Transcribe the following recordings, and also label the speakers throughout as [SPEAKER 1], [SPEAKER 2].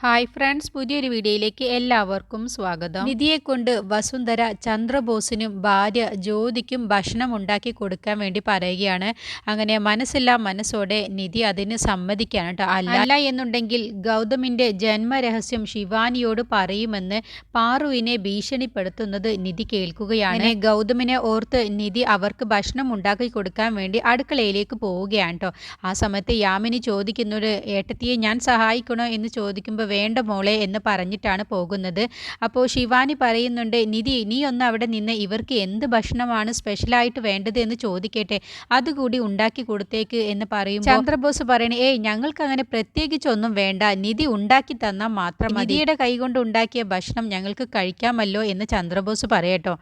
[SPEAKER 1] Hi friends പുതിയൊരു വീഡിയോയിലേക്ക് എല്ലാവർക്കും സ്വാഗതം. നിധിയെ കൊണ്ട് വസുന്ധര ചന്ദ്രബോസിനും ഭാര്യ ജ്യോതിക്കും ഭക്ഷണം ഉണ്ടാക്കി കൊടുക്കാൻ വേണ്ടി പറയുകയാണ്. അങ്ങനെ മനസ്സെല്ലാം മനസ്സോടെ നിധി അതിന് സമ്മതിക്കാണ് കേട്ടോ. അല്ല എന്നുണ്ടെങ്കിൽ ഗൗതമിന്റെ ജന്മരഹസ്യം ശിവാനിയോട് പറയുമെന്ന് പാറുവിനെ ഭീഷണിപ്പെടുത്തുന്നത് നിധി കേൾക്കുകയാണ്. ഗൗതമിനെ ഓർത്ത് നിധി അവർക്ക് ഭക്ഷണം ഉണ്ടാക്കി കൊടുക്കാൻ വേണ്ടി അടുക്കളയിലേക്ക് പോവുകയാണ് കേട്ടോ. ആ സമയത്ത് യാമിനി ചോദിക്കുന്നൊരു ഏട്ടത്തിയെ ഞാൻ സഹായിക്കണോ എന്ന് ചോദിക്കുമ്പോൾ വേണ്ട മോളെ എന്ന് പറഞ്ഞിട്ടാണ് പോകുന്നത്. അപ്പോൾ ശിവാനി പറയുന്നുണ്ട് നിധി നീ ഒന്ന് അവിടെ നിന്ന് ഇവർക്ക് എന്ത് ഭക്ഷണമാണ് സ്പെഷ്യലായിട്ട് വേണ്ടത് എന്ന് ചോദിക്കട്ടെ. അതുകൂടി ഉണ്ടാക്കി കൊടുത്തേക്ക് എന്ന് പറയും ചന്ദ്രബോസ് പറയണേ ഏയ് ഞങ്ങൾക്ക് അങ്ങനെ പ്രത്യേകിച്ചൊന്നും വേണ്ട. നിധി ഉണ്ടാക്കി തന്നാൽ മാത്രം നിധിയുടെ കൈകൊണ്ട് ഉണ്ടാക്കിയ ഭക്ഷണം ഞങ്ങൾക്ക് കഴിക്കാമല്ലോ എന്ന് ചന്ദ്രബോസ് പറയട്ടോ.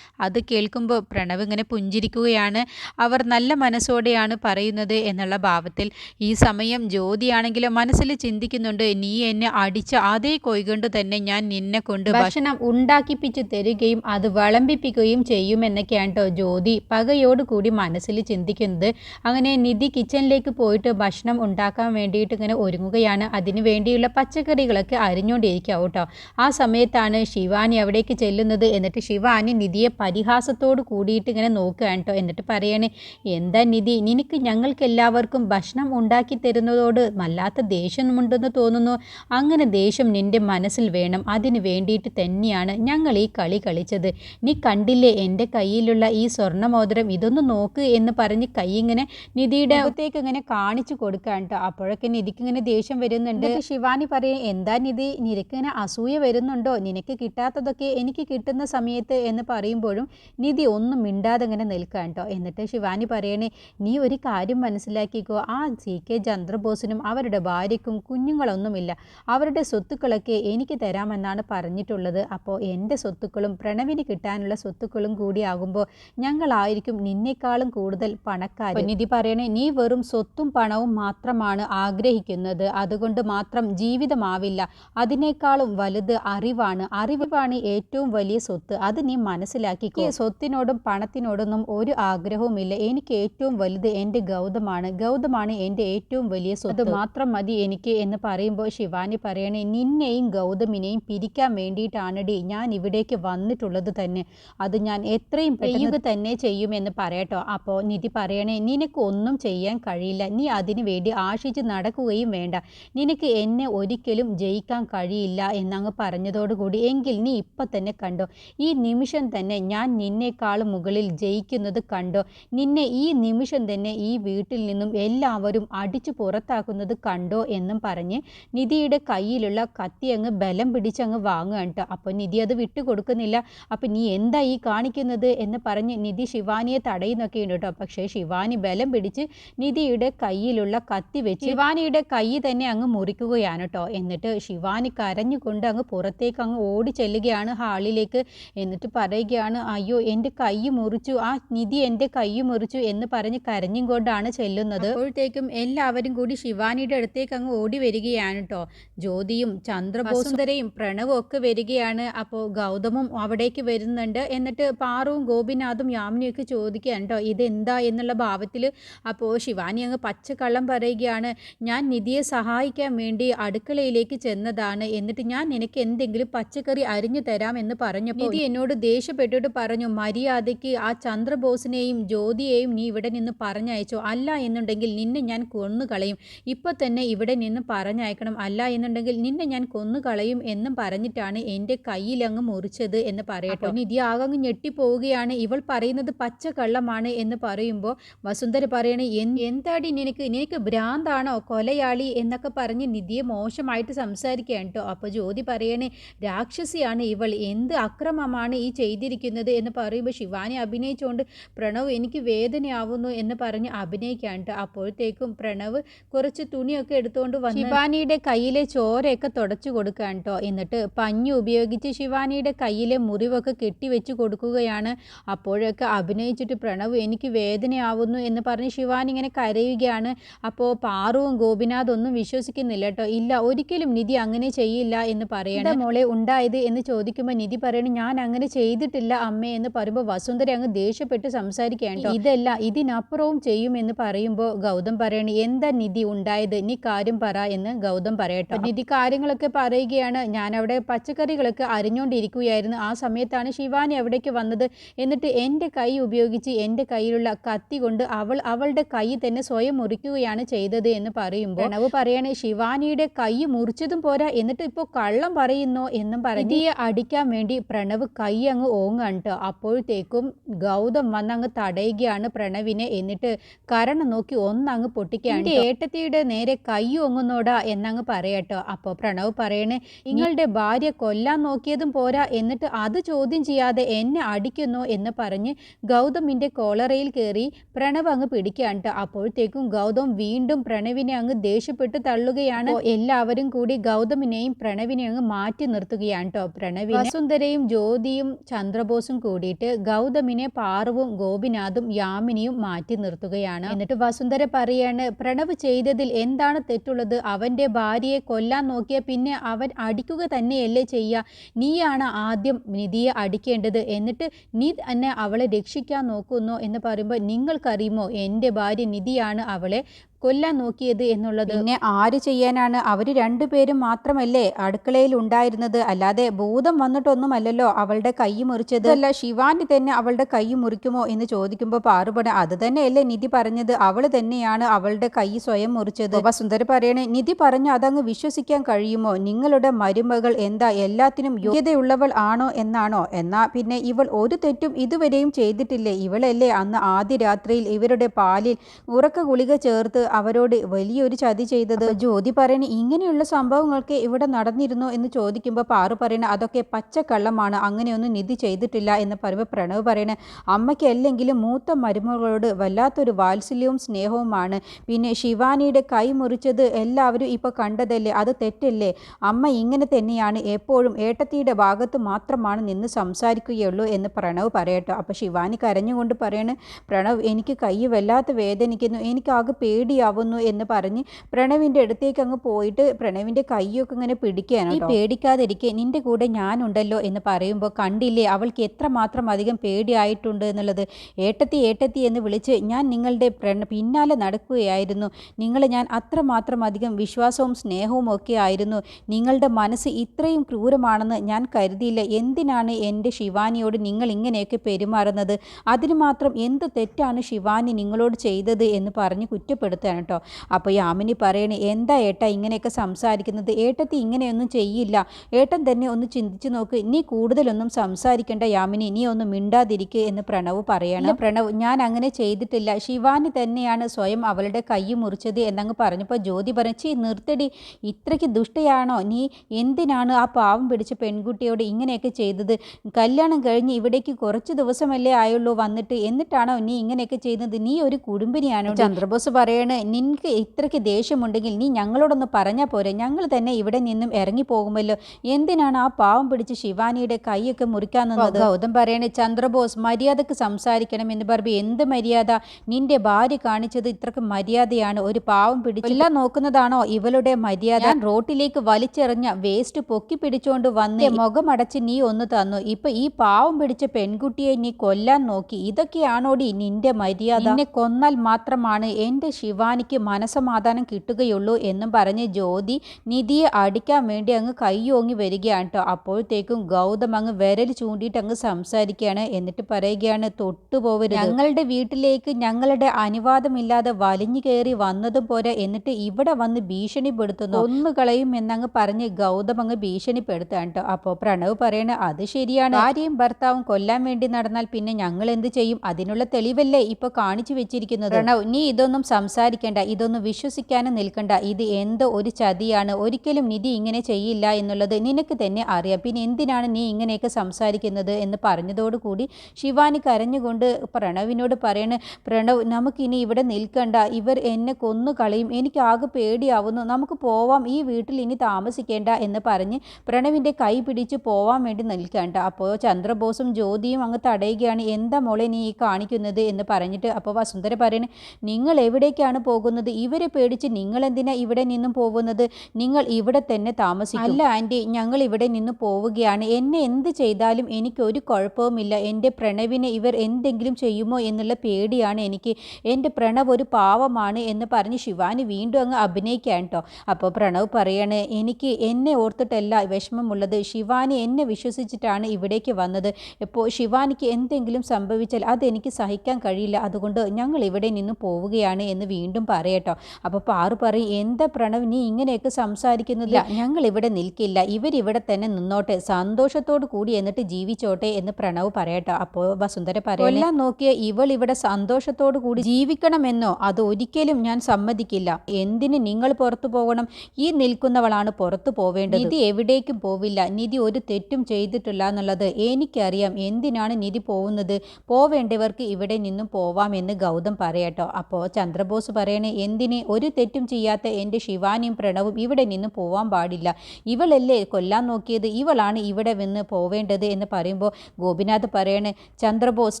[SPEAKER 1] അത് കേൾക്കുമ്പോൾ പ്രണവ് ഇങ്ങനെ പുഞ്ചിരിക്കുകയാണ്. അവർ നല്ല മനസ്സോടെയാണ് പറയുന്നത് എന്നുള്ള ഭാവത്തിൽ. ഈ സമയം ജ്യോതിയാണെങ്കിലും മനസ്സിൽ ചിന്തിക്കുന്നുണ്ട് നീ എന്നെ അടി അടിച്ച അതേ കൊയ്കൊണ്ട് തന്നെ ഞാൻ നിന്നെ കൊണ്ട് ഭക്ഷണം ഉണ്ടാക്കിപ്പിച്ചു തരികയും അത് വിളമ്പിപ്പിക്കുകയും ചെയ്യുമെന്നൊക്കെയാണ് കേട്ടോ ജ്യോതി. പകയോട് കൂടി മനസ്സിൽ ചിന്തിക്കുന്നത് അങ്ങനെ നിധി കിച്ചണിലേക്ക് പോയിട്ട് ഭക്ഷണം ഉണ്ടാക്കാൻ വേണ്ടിയിട്ട് ഇങ്ങനെ ഒരുങ്ങുകയാണ്. അതിനു വേണ്ടിയുള്ള പച്ചക്കറികളൊക്കെ അരിഞ്ഞുകൊണ്ടിരിക്കുക കേട്ടോ ആ സമയത്താണ് ശിവാനി അവിടേക്ക് ചെല്ലുന്നത്. എന്നിട്ട് ശിവാനി നിധിയെ പരിഹാസത്തോട് കൂടിയിട്ട് ഇങ്ങനെ നോക്കുകയാണ് കേട്ടോ എന്നിട്ട് പറയണേ എന്താ നിധി? നിനക്ക് ഞങ്ങൾക്ക് എല്ലാവർക്കും ഭക്ഷണം ഉണ്ടാക്കി തരുന്നതോട് വല്ലാത്ത ദേഷ്യമുണ്ടെന്ന് തോന്നുന്നു. അങ്ങനെ ദേഷ്യം നിന്റെ മനസ്സിൽ വേണം. അതിന് വേണ്ടിയിട്ട് തന്നെയാണ് ഞങ്ങൾ ഈ കളി കളിച്ചത്. നീ കണ്ടില്ലേ എന്റെ കയ്യിലുള്ള ഈ സ്വർണമോതിരം ഇതൊന്ന് നോക്ക് എന്ന് പറഞ്ഞ് കൈ ഇങ്ങനെ നിധിയുടെ അകത്തേക്ക് ഇങ്ങനെ കാണിച്ചു കൊടുക്കാൻ കേട്ടോ അപ്പോഴൊക്കെ നിധിക്ക് ഇങ്ങനെ ദേഷ്യം വരുന്നുണ്ട്. ശിവാനി പറയും എന്താ നിധി? നിനക്ക് ഇങ്ങനെ അസൂയ വരുന്നുണ്ടോ? നിനക്ക് കിട്ടാത്തതൊക്കെ എനിക്ക് കിട്ടുന്ന സമയത്ത് എന്ന് പറയുമ്പോഴും നിധി ഒന്നും മിണ്ടാതെ ഇങ്ങനെ നിൽക്കാൻ കേട്ടോ എന്നിട്ട് ശിവാനി പറയണേ നീ ഒരു കാര്യം മനസ്സിലാക്കിക്കോ. ആ സി കെ ചന്ദ്രബോസിനും അവരുടെ ഭാര്യയ്ക്കും കുഞ്ഞുങ്ങളൊന്നുമില്ല. അവരുടെ അവരുടെ സ്വത്തുക്കളൊക്കെ എനിക്ക് തരാമെന്നാണ് പറഞ്ഞിട്ടുള്ളത്. അപ്പോൾ എന്റെ സ്വത്തുക്കളും പ്രണവിന് കിട്ടാനുള്ള സ്വത്തുക്കളും കൂടിയാകുമ്പോൾ ഞങ്ങളായിരിക്കും നിന്നേക്കാളും കൂടുതൽ പണക്കാർ നിധി പറയണേ നീ വെറും സ്വത്തും പണവും മാത്രമാണ് ആഗ്രഹിക്കുന്നത്. അതുകൊണ്ട് മാത്രം ജീവിതമാവില്ല. അതിനേക്കാളും വലുത് അറിവാണ്. അറിവാണ് ഏറ്റവും വലിയ സ്വത്ത്. അത് നീ മനസ്സിലാക്കി സ്വത്തിനോടും പണത്തിനോടൊന്നും ഒരു ആഗ്രഹവുമില്ല എനിക്ക് ഏറ്റവും വലുത് എന്റെ ഗൗതമാണ്. ഗൗതമാണ് എന്റെ ഏറ്റവും വലിയ സ്വത്ത്. മാത്രം മതി എനിക്ക് എന്ന് പറയുമ്പോൾ ശിവാനി പറയണേ പറയണേ നിന്നെയും ഗൗതമിനെയും പിരിക്കാൻ വേണ്ടിയിട്ടാണടി ഞാൻ ഇവിടേക്ക് വന്നിട്ടുള്ളത് തന്നെ. അത് ഞാൻ എത്രയും പെയ്യുക തന്നെ ചെയ്യുമെന്ന് പറയട്ടോ. അപ്പോൾ നിധി പറയണേ നിനക്ക് ഒന്നും ചെയ്യാൻ കഴിയില്ല. നീ അതിനു വേണ്ടി ആശിച്ച് നടക്കുകയും വേണ്ട. നിനക്ക് എന്നെ ഒരിക്കലും ജയിക്കാൻ കഴിയില്ല എന്നങ്ങ് പറഞ്ഞതോടുകൂടി എങ്കിൽ നീ ഇപ്പം തന്നെ കണ്ടോ. ഈ നിമിഷം തന്നെ ഞാൻ നിന്നേക്കാളും മുകളിൽ ജയിക്കുന്നത് കണ്ടോ. നിന്നെ ഈ നിമിഷം തന്നെ ഈ വീട്ടിൽ നിന്നും എല്ലാവരും അടിച്ചു പുറത്താക്കുന്നത് കണ്ടോ എന്നും പറഞ്ഞ് നിധിയുടെ കയ്യിൽ കയ്യിലുള്ള കത്തി അങ്ങ് ബലം പിടിച്ചങ്ങ് വാങ്ങുകയാണ് കേട്ടോ. അപ്പോൾ നിധി അത് വിട്ടു കൊടുക്കുന്നില്ല. അപ്പം നീ എന്താ ഈ കാണിക്കുന്നത് എന്ന് പറഞ്ഞ് നിധി ശിവാനിയെ തടയുന്നൊക്കെ ഉണ്ട് കേട്ടോ. പക്ഷേ ശിവാനി ബലം പിടിച്ച് നിധിയുടെ കയ്യിലുള്ള കത്തി വെച്ച് ശിവാനിയുടെ കൈ തന്നെ അങ്ങ് മുറിക്കുകയാണ് കേട്ടോ. എന്നിട്ട് ശിവാനി കരഞ്ഞുകൊണ്ട് അങ്ങ് പുറത്തേക്ക് അങ്ങ് ഓടി ചെല്ലുകയാണ് ഹാളിലേക്ക്. എന്നിട്ട് പറയുകയാണ് അയ്യോ എന്റെ കൈ മുറിച്ചു. ആ നിധി എന്റെ കൈ മുറിച്ചു എന്ന് പറഞ്ഞ് കരഞ്ഞും കൊണ്ടാണ് ചെല്ലുന്നത്. അപ്പോഴത്തേക്കും എല്ലാവരും കൂടി ശിവാനിയുടെ അടുത്തേക്ക് അങ്ങ് ഓടി വരികയാണ് കേട്ടോ. ജ്യോതി ജ്യോതിയും ചന്ദ്രബോസുന്ദരയും പ്രണവും ഒക്കെ വരികയാണ്. അപ്പോൾ ഗൗതമും അവിടേക്ക് വരുന്നുണ്ട്. എന്നിട്ട് പാറുവും ഗോപിനാഥും യാമിനിയൊക്കെ ചോദിക്കുകയാണ് കേട്ടോ ഇതെന്താ? എന്നുള്ള ഭാവത്തിൽ അപ്പോൾ ശിവാനി അങ്ങ് പച്ചക്കള്ളം പറയുകയാണ്. ഞാൻ നിധിയെ സഹായിക്കാൻ വേണ്ടി അടുക്കളയിലേക്ക് ചെന്നതാണ്. എന്നിട്ട് ഞാൻ നിനക്ക് എന്തെങ്കിലും പച്ചക്കറി അരിഞ്ഞു തരാം എന്ന് പറഞ്ഞു നിധി എന്നോട് ദേഷ്യപ്പെട്ടിട്ട് പറഞ്ഞു മര്യാദയ്ക്ക് ആ ചന്ദ്രബോസിനെയും ജ്യോതിയെയും നീ ഇവിടെ നിന്ന് പറഞ്ഞയച്ചോ. അല്ല എന്നുണ്ടെങ്കിൽ നിന്നെ ഞാൻ കൊന്നു കളയും ഇപ്പം തന്നെ ഇവിടെ നിന്ന് പറഞ്ഞയക്കണം. അല്ല എന്നുണ്ടെങ്കിൽ നിന്നെ ഞാൻ കൊന്നുകളയും എന്നും പറഞ്ഞിട്ടാണ് എന്റെ കയ്യിലങ്ങ് മുറിച്ചത് എന്ന് പറയട്ടെ. നിധി ആകങ്ങ് ഞെട്ടിപ്പോവുകയാണ്. ഇവൾ പറയുന്നത് പച്ച കള്ളമാണ് എന്ന് പറയുമ്പോൾ വസുന്ധര പറയണേ എന്താടി നിനക്ക്? നിനക്ക് ഭ്രാന്താണോ കൊലയാളി? എന്നൊക്കെ പറഞ്ഞ് നിധിയെ മോശമായിട്ട് സംസാരിക്കുകയാണ് കേട്ടോ. അപ്പോൾ ജ്യോതി പറയണേ രാക്ഷസിയാണ് ഇവൾ. എന്ത് അക്രമമാണ് ഈ ചെയ്തിരിക്കുന്നത്? എന്ന് പറയുമ്പോൾ ശിവാനി അഭിനയിച്ചുകൊണ്ട് പ്രണവ് എനിക്ക് വേദനയാവുന്നു എന്ന് പറഞ്ഞ് അഭിനയിക്കാൻ കേട്ടോ. അപ്പോഴത്തേക്കും പ്രണവ് കുറച്ച് തുണിയൊക്കെ എടുത്തുകൊണ്ട് വന്ന് ശിവാനിയുടെ കയ്യിലെ ചോര ചോരയൊക്കെ തുടച്ചു കൊടുക്കുകയാണ് കേട്ടോ എന്നിട്ട് പഞ്ഞു ഉപയോഗിച്ച് ശിവാനിയുടെ കയ്യിലെ മുറിവൊക്കെ കെട്ടിവെച്ച് കൊടുക്കുകയാണ്. അപ്പോഴൊക്കെ അഭിനയിച്ചിട്ട് പ്രണവ് എനിക്ക് വേദനയാവുന്നു എന്ന് പറഞ്ഞ് ശിവാനി ഇങ്ങനെ കരയുകയാണ്. അപ്പോൾ പാറുവും ഗോപിനാഥ് ഒന്നും വിശ്വസിക്കുന്നില്ല കേട്ടോ ഇല്ല ഒരിക്കലും നിധി അങ്ങനെ ചെയ്യില്ല എന്ന് പറയണം. മോളെ ഉണ്ടായത് എന്ന് ചോദിക്കുമ്പോൾ നിധി പറയണം ഞാൻ അങ്ങനെ ചെയ്തിട്ടില്ല അമ്മേ എന്ന് പറയുമ്പോൾ വസുന്ധര അങ്ങ് ദേഷ്യപ്പെട്ട് സംസാരിക്കുകയാണ് ഇതല്ല. ഇതിനപ്പുറവും ചെയ്യുമെന്ന് പറയുമ്പോൾ ഗൗതം പറയണ എന്താ നിധി ഉണ്ടായത്? നീ കാര്യം പറ എന്ന് ഗൗതം പറയട്ടെ. നിധി കാര്യങ്ങളൊക്കെ പറയുകയാണ്. ഞാനവിടെ അവിടെ പച്ചക്കറികളൊക്കെ അരിഞ്ഞുകൊണ്ടിരിക്കുകയായിരുന്നു ആ സമയത്താണ് ശിവാനി അവിടേക്ക് വന്നത്. എന്നിട്ട് എന്റെ കൈ ഉപയോഗിച്ച് എന്റെ കയ്യിലുള്ള കത്തി കൊണ്ട് അവൾ അവളുടെ കൈ തന്നെ സ്വയം മുറിക്കുകയാണ് ചെയ്തത് എന്ന് പറയുമ്പോൾ പ്രണവ് പറയണേ ശിവാനിയുടെ കൈ മുറിച്ചതും പോരാ. എന്നിട്ട് ഇപ്പോൾ കള്ളം പറയുന്നോ? എന്നും പറഞ്ഞ് അടിക്കാൻ വേണ്ടി പ്രണവ് കൈ അങ്ങ് ഓങ്ങാണ് കേട്ടോ അപ്പോഴത്തേക്കും ഗൗതം വന്നങ്ങ് തടയുകയാണ് പ്രണവിനെ. എന്നിട്ട് കരണം നോക്കി ഒന്നങ്ങ് പൊട്ടിക്കുകയാണ് ഏട്ടത്തിയുടെ നേരെ കൈ ഓങ്ങുന്നോടാ എന്നങ്ങ് പറയട്ടോ അപ്പോൾ പ്രണവ് പറയണേ നിങ്ങളുടെ ഭാര്യ കൊല്ലാൻ നോക്കിയതും പോരാ എന്നിട്ട് അത് ചോദ്യം ചെയ്യാതെ എന്നെ അടിക്കുന്നു എന്ന് പറഞ്ഞ് ഗൗതമിന്റെ കോളറയിൽ കയറി പ്രണവ് അങ്ങ് പിടിക്കാണ്ട് അപ്പോഴത്തേക്കും ഗൗതം വീണ്ടും പ്രണവിനെ അങ്ങ് ദേഷ്യപ്പെട്ട് തള്ളുകയാണ്. എല്ലാവരും കൂടി ഗൗതമിനെയും പ്രണവിനെയും അങ്ങ് മാറ്റി നിർത്തുകയാണ് കേട്ടോ പ്രണവി വസുന്ധരയും ജ്യോതിയും ചന്ദ്രബോസും കൂടിയിട്ട് ഗൗതമിനെ പാറുവും ഗോപിനാഥും യാമിനിയും മാറ്റി നിർത്തുകയാണ്. എന്നിട്ട് വസുന്ധര പറയാണ് പ്രണവ് ചെയ്തതിൽ എന്താണ് തെറ്റുള്ളത്? അവന്റെ ഭാര്യയെ കൊല്ലാൻ നോക്കിയ പിന്നെ അവൻ അടിക്കുക തന്നെയല്ലേ ചെയ്യുക നീയാണ് ആദ്യം നിധിയെ അടിക്കേണ്ടത്. എന്നിട്ട് നീ തന്നെ അവളെ രക്ഷിക്കാൻ നോക്കുന്നു എന്ന് പറയുമ്പോൾ നിങ്ങൾക്കറിയുമോ? എന്റെ ഭാര്യ നിധിയാണ് അവളെ കൊല്ലാൻ നോക്കിയത് എന്നുള്ളത് പിന്നെ ആര് ചെയ്യാനാണ്? അവർ രണ്ടുപേരും മാത്രമല്ലേ അടുക്കളയിൽ ഉണ്ടായിരുന്നത്. അല്ലാതെ ഭൂതം വന്നിട്ടൊന്നുമല്ലല്ലോ അവളുടെ കൈ മുറിച്ചത്. അല്ല ശിവാനി തന്നെ അവളുടെ കൈ മുറിക്കുമോ എന്ന് ചോദിക്കുമ്പോൾ പാറുപണ അത് തന്നെയല്ലേ നിധി പറഞ്ഞത്. അവൾ തന്നെയാണ് അവളുടെ കൈ സ്വയം മുറിച്ചത്. അപ്പൊ സുന്ദര പറയണേ നിധി പറഞ്ഞു അതങ്ങ് വിശ്വസിക്കാൻ കഴിയുമോ? നിങ്ങളുടെ മരുമകൾ എന്താ എല്ലാത്തിനും യോഗ്യതയുള്ളവൾ ആണോ എന്നാണോ? എന്നാ പിന്നെ ഇവൾ ഒരു തെറ്റും ഇതുവരെയും ചെയ്തിട്ടില്ലേ? ഇവളല്ലേ അന്ന് ആദ്യ രാത്രിയിൽ ഇവരുടെ പാലിൽ ഉറക്ക ഗുളിക ചേർത്ത് അവരോട് വലിയൊരു ചതി ചെയ്തത്. ജ്യോതി പറയണ ഇങ്ങനെയുള്ള സംഭവങ്ങൾക്ക് ഇവിടെ നടന്നിരുന്നു എന്ന് ചോദിക്കുമ്പോൾ പാറു പറയണ അതൊക്കെ പച്ചക്കള്ളമാണ് അങ്ങനെയൊന്നും നിധി ചെയ്തിട്ടില്ല എന്ന് പറയുമ്പോൾ പ്രണവ് പറയണ അമ്മയ്ക്ക് അല്ലെങ്കിലും മൂത്ത മരുമകളോട് വല്ലാത്തൊരു വാത്സല്യവും സ്നേഹവുമാണ്. പിന്നെ ശിവാനിയുടെ കൈ മുറിച്ചത് എല്ലാവരും ഇപ്പോൾ കണ്ടതല്ലേ അത് തെറ്റല്ലേ? അമ്മ ഇങ്ങനെ തന്നെയാണ് എപ്പോഴും ഏട്ടത്തിയുടെ ഭാഗത്ത് മാത്രമാണ് നിന്ന് സംസാരിക്കുകയുള്ളൂ എന്ന് പ്രണവ് പറയട്ടോ. അപ്പോൾ ശിവാനി കരഞ്ഞുകൊണ്ട് പറയണ പ്രണവ് എനിക്ക് കൈ വല്ലാത്ത വേദനിക്കുന്നു എനിക്കാകെ പേടി പേടിയാവുന്നു എന്ന് പറഞ്ഞ് പ്രണവിന്റെ അടുത്തേക്ക് അങ്ങ് പോയിട്ട് പ്രണവിന്റെ കൈയൊക്കെ ഇങ്ങനെ പിടിക്കുകയാണ് നീ പേടിക്കാതിരിക്കെ നിന്റെ കൂടെ ഞാനുണ്ടല്ലോ എന്ന് പറയുമ്പോൾ കണ്ടില്ലേ അവൾക്ക് എത്രമാത്രം അധികം പേടിയായിട്ടുണ്ട് എന്നുള്ളത്. ഏട്ടത്തി ഏട്ടത്തി എന്ന് വിളിച്ച് ഞാൻ നിങ്ങളുടെ പ്രണ പിന്നാലെ നടക്കുകയായിരുന്നു. നിങ്ങളെ ഞാൻ അത്രമാത്രം അധികം വിശ്വാസവും സ്നേഹവും ഒക്കെ ആയിരുന്നു. നിങ്ങളുടെ മനസ്സ് ഇത്രയും ക്രൂരമാണെന്ന് ഞാൻ കരുതിയില്ല. എന്തിനാണ് എന്റെ ശിവാനിയോട് നിങ്ങൾ ഇങ്ങനെയൊക്കെ പെരുമാറുന്നത്? അതിന് മാത്രം എന്ത് തെറ്റാണ് ശിവാനി നിങ്ങളോട് ചെയ്തത് എന്ന് പറഞ്ഞ് കുറ്റപ്പെടുത്തുക അവസ്ഥയാണ് കേട്ടോ. അപ്പോൾ യാമിനി പറയണേ എന്താ ഏട്ട ഇങ്ങനെയൊക്കെ സംസാരിക്കുന്നത്? ഏട്ടത്തി ഇങ്ങനെയൊന്നും ചെയ്യില്ല. ഏട്ടൻ തന്നെ ഒന്ന് ചിന്തിച്ചു നോക്ക്. നീ കൂടുതലൊന്നും സംസാരിക്കേണ്ട യാമിനി. നീ ഒന്ന് മിണ്ടാതിരിക്കുക എന്ന് പ്രണവ് പറയണം. പ്രണവ് ഞാൻ അങ്ങനെ ചെയ്തിട്ടില്ല. ശിവാനി തന്നെയാണ് സ്വയം അവളുടെ കൈ മുറിച്ചത് എന്നങ്ങ് പറഞ്ഞപ്പോൾ ജ്യോതി പറഞ്ഞു ചീ നിർത്തടി. ഇത്രയ്ക്ക് ദുഷ്ടയാണോ? നീ എന്തിനാണ് ആ പാവം പിടിച്ച പെൺകുട്ടിയോട് ഇങ്ങനെയൊക്കെ ചെയ്തത്? കല്യാണം കഴിഞ്ഞ് ഇവിടേക്ക് കുറച്ച് ദിവസമല്ലേ ആയുള്ളൂ വന്നിട്ട്. എന്നിട്ടാണോ നീ ഇങ്ങനെയൊക്കെ ചെയ്യുന്നത്? നീ ഒരു കുടുംബിനിയാണോ? ചന്ദ്രബോസ് പറയണ നിനക്ക് ഇത്രയ്ക്ക് ദേഷ്യമുണ്ടെങ്കിൽ നീ ഞങ്ങളോടൊന്ന് പറഞ്ഞാൽ പോരെ. ഞങ്ങൾ തന്നെ ഇവിടെ നിന്നും ഇറങ്ങിപ്പോകുമല്ലോ എന്തിനാണ് ആ പാവം പിടിച്ച് ശിവാനിയുടെ കൈയൊക്കെ മുറിക്കാൻ നിന്നത്? ഗൗതം പറയണേ ചന്ദ്രബോസ് മര്യാദയ്ക്ക് സംസാരിക്കണം എന്ന് പറയുമ്പോൾ എന്ത് മര്യാദ? നിന്റെ ഭാര്യ കാണിച്ചത് ഇത്രക്ക് മര്യാദയാണ്. ഒരു പാവം പിടിച്ച് എല്ലാം നോക്കുന്നതാണോ ഇവളുടെ മര്യാദ? റോട്ടിലേക്ക് വലിച്ചെറിഞ്ഞ വേസ്റ്റ് പൊക്കി പിടിച്ചോണ്ട് വന്ന് മുഖമടച്ച് നീ ഒന്ന് തന്നു. ഇപ്പൊ ഈ പാവം പിടിച്ച പെൺകുട്ടിയെ നീ കൊല്ലാൻ നോക്കി. ഇതൊക്കെയാണോടി നിന്റെ മര്യാദ? നിന്നെ കൊന്നാൽ മാത്രമാണ് എന്റെ ശിവ ഭവാനിക്ക് മനസമാധാനം കിട്ടുകയുള്ളൂ എന്നും പറഞ്ഞ് ജ്യോതി നിധിയെ അടിക്കാൻ വേണ്ടി അങ്ങ് കൈയോങ്ങി വരികയാണ് കേട്ടോ അപ്പോഴത്തേക്കും ഗൗതം അങ്ങ് വിരൽ ചൂണ്ടിയിട്ട് അങ്ങ് സംസാരിക്കുകയാണ്. എന്നിട്ട് പറയുകയാണ് തൊട്ടുപോവരുത് ഞങ്ങളുടെ വീട്ടിലേക്ക് ഞങ്ങളുടെ അനുവാദമില്ലാതെ വലിഞ്ഞു കയറി വന്നതും പോരെ. എന്നിട്ട് ഇവിടെ വന്ന് ഭീഷണിപ്പെടുത്തുന്നു. ഒന്ന് കളയും എന്നങ്ങ് പറഞ്ഞ് ഗൗതം അങ്ങ് ഭീഷണിപ്പെടുത്താണ് കേട്ടോ അപ്പോൾ പ്രണവ് പറയണ അത് ശരിയാണ്. ഭാര്യയും ഭർത്താവും കൊല്ലാൻ വേണ്ടി നടന്നാൽ പിന്നെ ഞങ്ങൾ എന്ത് ചെയ്യും? അതിനുള്ള തെളിവല്ലേ ഇപ്പൊ കാണിച്ചു വെച്ചിരിക്കുന്നത്? പ്രണവ് നീ ഇതൊന്നും സംസാരിക്കും വിചാരിക്കേണ്ട ഇതൊന്നും വിശ്വസിക്കാനും നിൽക്കണ്ട ഇത് എന്തോ ഒരു ചതിയാണ് ഒരിക്കലും നിധി ഇങ്ങനെ ചെയ്യില്ല എന്നുള്ളത് നിനക്ക് തന്നെ അറിയാം. പിന്നെ എന്തിനാണ് നീ ഇങ്ങനെയൊക്കെ സംസാരിക്കുന്നത് എന്ന് പറഞ്ഞതോടുകൂടി ശിവാനി കരഞ്ഞുകൊണ്ട് പ്രണവിനോട് പറയണ് പ്രണവ് നമുക്കിനി ഇവിടെ നിൽക്കണ്ട ഇവർ എന്നെ കൊന്നു കളയും എനിക്ക് ആകെ പേടിയാവുന്നു നമുക്ക് പോവാം ഈ വീട്ടിൽ ഇനി താമസിക്കേണ്ട എന്ന് പറഞ്ഞ് പ്രണവിന്റെ കൈ പിടിച്ച് പോവാൻ വേണ്ടി നിൽക്കേണ്ട. അപ്പോൾ ചന്ദ്രബോസും ജ്യോതിയും അങ്ങ് തടയുകയാണ് എന്താ മോളെ നീ ഈ കാണിക്കുന്നത്? എന്ന് പറഞ്ഞിട്ട് അപ്പോൾ വസുന്ധര പറയണേ നിങ്ങൾ എവിടേക്കാണ് പോകുന്നത്? ഇവരെ പേടിച്ച് നിങ്ങൾ എന്തിനാ ഇവിടെ നിന്നും പോകുന്നത്? നിങ്ങൾ ഇവിടെ തന്നെ താമസിക്കും. അല്ല ആന്റി ഞങ്ങൾ ഇവിടെ നിന്ന് പോവുകയാണ്. എന്നെ എന്ത് ചെയ്താലും എനിക്ക് ഒരു കുഴപ്പവുമില്ല. എന്റെ പ്രണവിനെ ഇവർ എന്തെങ്കിലും ചെയ്യുമോ എന്നുള്ള പേടിയാണ് എനിക്ക്. എന്റെ പ്രണവ് ഒരു പാവമാണ് എന്ന് പറഞ്ഞ് ശിവാനി വീണ്ടും അങ്ങ് അഭിനയിക്കാൻ കേട്ടോ അപ്പോൾ പ്രണവ് പറയാണ് എനിക്ക് എന്നെ ഓർത്തിട്ടല്ല വിഷമമുള്ളത്. ശിവാനി എന്നെ വിശ്വസിച്ചിട്ടാണ് ഇവിടേക്ക് വന്നത്. ഇപ്പോൾ ശിവാനിക്ക് എന്തെങ്കിലും സംഭവിച്ചാൽ അതെനിക്ക് സഹിക്കാൻ കഴിയില്ല. അതുകൊണ്ട് ഞങ്ങൾ ഇവിടെ നിന്ന് പോവുകയാണ് എന്ന് വീണ്ടും പറയട്ടോ. അപ്പോൾ പാറു പറയും എന്താ പ്രണവ് നീ ഇങ്ങനെയൊക്കെ സംസാരിക്കുന്നത്? ഞങ്ങൾ ഇവിടെ നിൽക്കില്ല. ഇവരിവിടെ തന്നെ നിന്നോട്ടെ. സന്തോഷത്തോടു കൂടി എന്നിട്ട് ജീവിച്ചോട്ടെ എന്ന് പ്രണവ് പറയട്ടോ. അപ്പോൾ വസുന്ധര പറയും എല്ലാം നോക്കിയ ഇവൾ ഇവിടെ സന്തോഷത്തോടു കൂടി ജീവിക്കണമെന്നോ? അത് ഒരിക്കലും ഞാൻ സമ്മതിക്കില്ല. എന്തിന് നിങ്ങൾ പുറത്തു പോകണം? ഈ നിൽക്കുന്നവളാണ് പുറത്തു പോവേണ്ടത്. നിധി എവിടേക്കും പോവില്ല. നിധി ഒരു തെറ്റും ചെയ്തിട്ടില്ല എന്നുള്ളത് എനിക്കറിയാം. എന്തിനാണ് നിധി പോകുന്നത് പോവേണ്ടവർക്ക് ഇവിടെ നിന്നും പോവാം എന്ന് ഗൗതം പറയട്ടോ. അപ്പോൾ ചന്ദ്രബോസ് പറയണേ എന്തിന്? ഒരു തെറ്റും ചെയ്യാത്ത എന്റെ ശിവാനിയും പ്രണവും ഇവിടെ നിന്ന് പോവാൻ പാടില്ല. ഇവളല്ലേ കൊല്ലാൻ നോക്കിയത്? ഇവളാണ് ഇവിടെ നിന്ന് പോവേണ്ടത് എന്ന് പറയുമ്പോൾ ഗോപിനാഥ് പറയണേ ചന്ദ്രബോസ്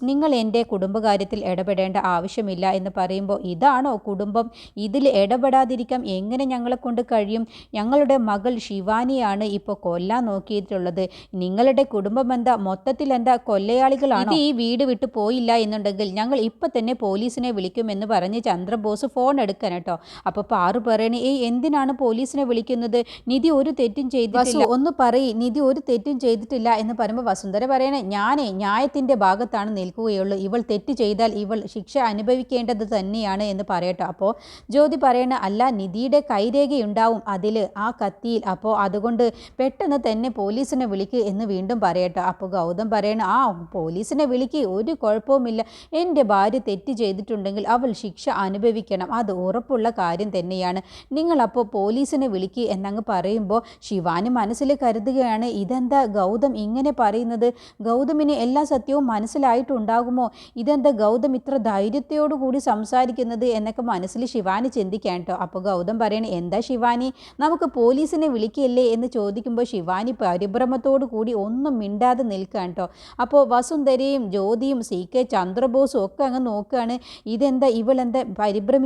[SPEAKER 1] നിങ്ങൾ എന്റെ കുടുംബകാര്യത്തിൽ ഇടപെടേണ്ട ആവശ്യമില്ല എന്ന് പറയുമ്പോൾ ഇതാണോ കുടുംബം? ഇതിൽ ഇടപെടാതിരിക്കാം എങ്ങനെ ഞങ്ങളെ കൊണ്ട് കഴിയും? ഞങ്ങളുടെ മകൾ ശിവാനിയാണ് ഇപ്പോൾ കൊല്ലാൻ നോക്കിയിട്ടുള്ളത്. നിങ്ങളുടെ കുടുംബം എന്താ? മൊത്തത്തിൽ എന്താ കൊല്ലയാളികളാണ് ഈ വീട് വിട്ടു പോയില്ല എന്നുണ്ടെങ്കിൽ ഞങ്ങൾ ഇപ്പം തന്നെ പോലീസിനെ വിളിക്കുമെന്ന് പറഞ്ഞ് ചന്ദ്രബോസ് ഫോൺ എടുക്കാൻ കേട്ടോ. അപ്പോൾ പാറു പറയണേ ഏയ് എന്തിനാണ് പോലീസിനെ വിളിക്കുന്നത്? നിധി ഒരു തെറ്റും ചെയ്തിട്ടില്ല. ഒന്ന് പറയ് നിധി ഒരു തെറ്റും ചെയ്തിട്ടില്ല എന്ന് പറയുമ്പോൾ വസുന്ധര പറയണേ ഞാനേ ന്യായത്തിന്റെ ഭാഗത്താണ് നിൽക്കുകയുള്ളൂ. ഇവൾ തെറ്റ് ചെയ്താൽ ഇവൾ ശിക്ഷ അനുഭവിക്കേണ്ടത് തന്നെയാണ് എന്ന് പറയട്ടോ. അപ്പോൾ ജ്യോതി പറയണ അല്ല നിധിയുടെ കൈരേഖയുണ്ടാവും അതിൽ ആ കത്തിയിൽ. അപ്പോൾ അതുകൊണ്ട് പെട്ടെന്ന് തന്നെ പോലീസിനെ വിളിക്ക് എന്ന് വീണ്ടും പറയട്ടോ. അപ്പോൾ ഗൗതം പറയണ ആ പോലീസിനെ വിളിക്ക് ഒരു കുഴപ്പവുമില്ല. എന്റെ ഭാര്യ തെറ്റ് ചെയ്തിട്ടുണ്ടെങ്കിൽ അവൾ ശിക്ഷ അനുഭവിക്കണം. അത് ഉറപ്പുള്ള കാര്യം തന്നെയാണ്. നിങ്ങളപ്പോൾ പോലീസിനെ വിളിക്ക് എന്നങ്ങ് പറയുമ്പോൾ ശിവാനി മനസ്സിൽ കരുതുകയാണ് ഇതെന്താ ഗൗതം ഇങ്ങനെ പറയുന്നത്? ഗൗതമിന് എല്ലാ സത്യവും മനസ്സിലായിട്ടുണ്ടാകുമോ? ഇതെന്താ ഗൗതം ഇത്ര ധൈര്യത്തോടുകൂടി സംസാരിക്കുന്നത്? എന്നൊക്കെ മനസ്സിൽ ശിവാനി ചിന്തിക്കാൻ കേട്ടോ. അപ്പോൾ ഗൗതം പറയണേ എന്താ ശിവാനി? നമുക്ക് പോലീസിനെ വിളിക്കുകയല്ലേ എന്ന് ചോദിക്കുമ്പോൾ ശിവാനി പരിഭ്രമത്തോടു കൂടി ഒന്നും മിണ്ടാതെ നിൽക്കാൻ കേട്ടോ. അപ്പോൾ വസുന്ധരയും ജ്യോതിയും സി കെ ചന്ദ്രബോസും ഒക്കെ അങ്ങ് നോക്കുകയാണ് ഇതെന്താ ഇവളെന്താ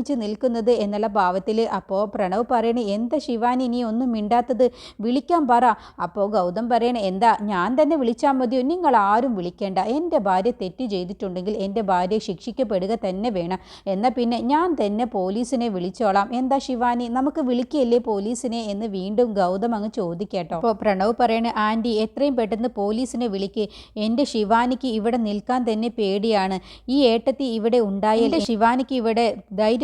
[SPEAKER 1] പരിഭ്രമിച്ച് നിൽക്കുന്നത് എന്നുള്ള ഭാവത്തിൽ അപ്പോൾ പ്രണവ് പറയണേ എന്താ ശിവാനി നീ ഒന്നും മിണ്ടാത്തത്? വിളിക്കാൻ പറ. അപ്പോൾ ഗൗതം പറയണേ എന്താ ഞാൻ തന്നെ വിളിച്ചാൽ മതിയോ? നിങ്ങൾ ആരും വിളിക്കേണ്ട. എന്റെ ഭാര്യ തെറ്റ് ചെയ്തിട്ടുണ്ടെങ്കിൽ എന്റെ ഭാര്യ ശിക്ഷിക്കപ്പെടുക തന്നെ വേണം. എന്നാൽ പിന്നെ ഞാൻ തന്നെ പോലീസിനെ വിളിച്ചോളാം. എന്താ ശിവാനി നമുക്ക് വിളിക്കുകയല്ലേ പോലീസിനെ? എന്ന് വീണ്ടും ഗൗതം അങ്ങ് ചോദിക്കട്ടോ. അപ്പോൾ പ്രണവ് പറയണ ആന്റി എത്രയും പെട്ടെന്ന് പോലീസിനെ വിളിക്ക്. എന്റെ ശിവാനിക്ക് ഇവിടെ നിൽക്കാൻ തന്നെ പേടിയാണ്. ഈ ഏട്ടത്തി ഇവിടെ ഉണ്ടായ ശിവാനിക്ക് ഇവിടെ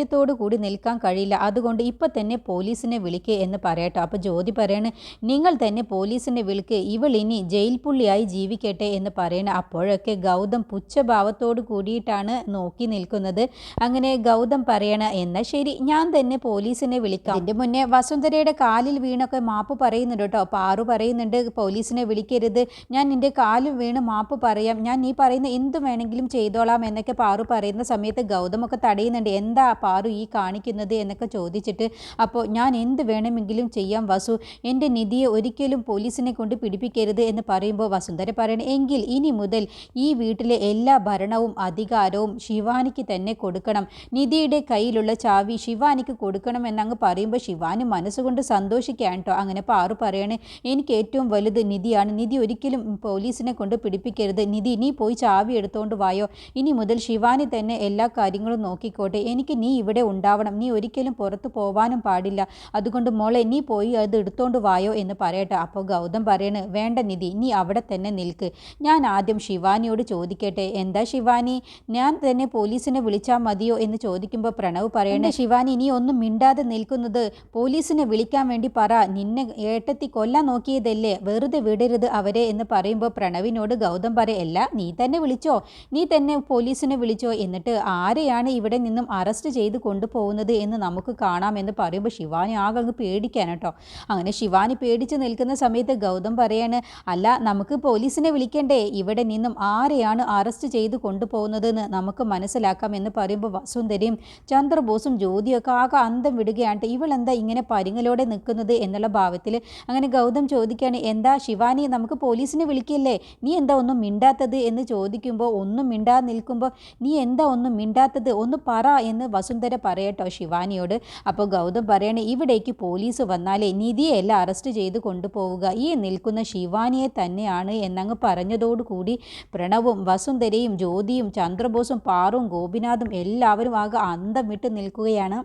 [SPEAKER 1] ധൈര്യത്തോടു കൂടി നിൽക്കാൻ കഴിയില്ല. അതുകൊണ്ട് ഇപ്പം തന്നെ പോലീസിനെ വിളിക്കുക എന്ന് പറയട്ടോ. അപ്പോൾ ജ്യോതി പറയണ് നിങ്ങൾ തന്നെ പോലീസിനെ വിളിക്ക്. ഇവൾ ഇനി ജയിൽ പുള്ളിയായി ജീവിക്കട്ടെ എന്ന് പറയണ അപ്പോഴൊക്കെ ഗൗതം പുച്ഛഭാവത്തോട് കൂടിയിട്ടാണ് നോക്കി നിൽക്കുന്നത്. അങ്ങനെ ഗൗതം പറയണ എന്നാൽ ശരി ഞാൻ തന്നെ പോലീസിനെ വിളിക്കാം. അതിന്റെ മുന്നേ വസുന്ധരയുടെ കാലിൽ വീണൊക്കെ മാപ്പ് പറയുന്നുണ്ട് കേട്ടോ. പാറു പറയുന്നുണ്ട് പോലീസിനെ വിളിക്കരുത്. ഞാൻ നിന്റെ കാലും വീണ് മാപ്പ് പറയാം. ഞാൻ നീ പറയുന്ന എന്തു വേണമെങ്കിലും ചെയ്തോളാം എന്നൊക്കെ പാറു പറയുന്ന സമയത്ത് ഗൗതമൊക്കെ തടയുന്നുണ്ട്. എന്താ പാറു ഈ കാണിക്കുന്നത് എന്നൊക്കെ ചോദിച്ചിട്ട് അപ്പോൾ ഞാൻ എന്ത് വേണമെങ്കിലും ചെയ്യാം വസു എന്റെ നിധിയെ ഒരിക്കലും പോലീസിനെ കൊണ്ട് പിടിപ്പിക്കരുത് എന്ന് പറയുമ്പോൾ വസുന്ധര പറയണം എങ്കിൽ ഇനി മുതൽ ഈ വീട്ടിലെ എല്ലാ ഭരണവും അധികാരവും ശിവാനിക്ക് തന്നെ കൊടുക്കണം. നിധിയുടെ കയ്യിലുള്ള ചാവി ശിവാനിക്ക് കൊടുക്കണം എന്നങ്ങ് പറയുമ്പോൾ ശിവാനി മനസ്സുകൊണ്ട് സന്തോഷിക്കാൻ കേട്ടോ. അങ്ങനെ പാറു പറയണേ എനിക്ക് ഏറ്റവും വലുത് നിധിയാണ്. നിധി ഒരിക്കലും പോലീസിനെ കൊണ്ട് പിടിപ്പിക്കരുത്. നിധി നീ പോയി ചാവി എടുത്തോണ്ട് വായോ. ഇനി മുതൽ ശിവാനി തന്നെ എല്ലാ കാര്യങ്ങളും നോക്കിക്കോട്ടെ. എനിക്ക് നീ ഇവിടെ ഉണ്ടാവണം. നീ ഒരിക്കലും പുറത്തു പോവാനും പാടില്ല. അതുകൊണ്ട് മോളെ നീ പോയി അത് എടുത്തോണ്ട് വായോ എന്ന് പറയട്ടെ. അപ്പോൾ ഗൗതം പറയണ് വേണ്ട നിധി നീ അവിടെ തന്നെ നിൽക്ക്. ഞാൻ ആദ്യം ശിവാനിയോട് ചോദിക്കട്ടെ. എന്താ ശിവാനി? ഞാൻ തന്നെ പോലീസിനെ വിളിച്ചാൽ മതിയോ? എന്ന് ചോദിക്കുമ്പോൾ പ്രണവ് പറയണേ ശിവാനി നീ ഒന്നും മിണ്ടാതെ നിൽക്കുന്നത്. പോലീസിനെ വിളിക്കാൻ വേണ്ടി പറ. നിന്നെ ഏട്ടത്തി കൊല്ലാൻ നോക്കിയതല്ലേ? വെറുതെ വിടരുത് അവരെ. എന്ന് പറയുമ്പോൾ പ്രണവിനോട് ഗൗതം പറയല്ല നീ തന്നെ വിളിച്ചോ? നീ തന്നെ പോലീസിനെ വിളിച്ചോ? എന്നിട്ട് ആരെയാണ് ഇവിടെ നിന്നും അറസ്റ്റ് ചെയ്ത് കൊണ്ടുപോകുന്നത് എന്ന് നമുക്ക് കാണാമെന്ന് പറയുമ്പോൾ ശിവാനി ആകെ അങ്ങ് പേടിക്കാൻ കേട്ടോ. അങ്ങനെ ശിവാനി പേടിച്ച് നിൽക്കുന്ന സമയത്ത് ഗൗതം പറയാണ് അല്ല നമുക്ക് പോലീസിനെ വിളിക്കണ്ടേ? ഇവിടെ നിന്നും ആരെയാണ് അറസ്റ്റ് ചെയ്ത് കൊണ്ടുപോകുന്നതെന്ന് നമുക്ക് മനസ്സിലാക്കാം എന്ന് പറയുമ്പോൾ വസുന്ധരയും ചന്ദ്രബോസും ജ്യോതിയൊക്കെ ആകെ അന്തം വിടുകയാണ്. ഇവളെന്താ ഇങ്ങനെ പരിങ്ങലോടെ നിൽക്കുന്നത് എന്നുള്ള ഭാവത്തിൽ അങ്ങനെ ഗൗതം ചോദിക്കുകയാണ് എന്താ ശിവാനി നമുക്ക് പോലീസിനെ വിളിക്കില്ലേ? നീ എന്താ ഒന്നും മിണ്ടാത്തത്? എന്ന് ചോദിക്കുമ്പോൾ ഒന്നും മിണ്ടാതെ നിൽക്കുമ്പോൾ നീ എന്താ ഒന്നും മിണ്ടാത്തത്? ഒന്ന് പറ എന്ന് വസുന്ധര വസുന്ധര പറയട്ടോ ശിവാനിയോട്. അപ്പോൾ ഗൗതം പറയണേ ഇവിടേക്ക് പോലീസ് വന്നാലേ നിധിയെല്ലാം അറസ്റ്റ് ചെയ്ത് കൊണ്ടുപോവുക. ഈ നിൽക്കുന്ന ശിവാനിയെ തന്നെയാണ് എന്നങ്ങ് പറഞ്ഞതോടുകൂടി പ്രണവും വസുന്ധരയും ജ്യോതിയും ചന്ദ്രബോസും പാറും ഗോപിനാഥും എല്ലാവരും ആകെ അന്തം വിട്ട് നിൽക്കുകയാണ്.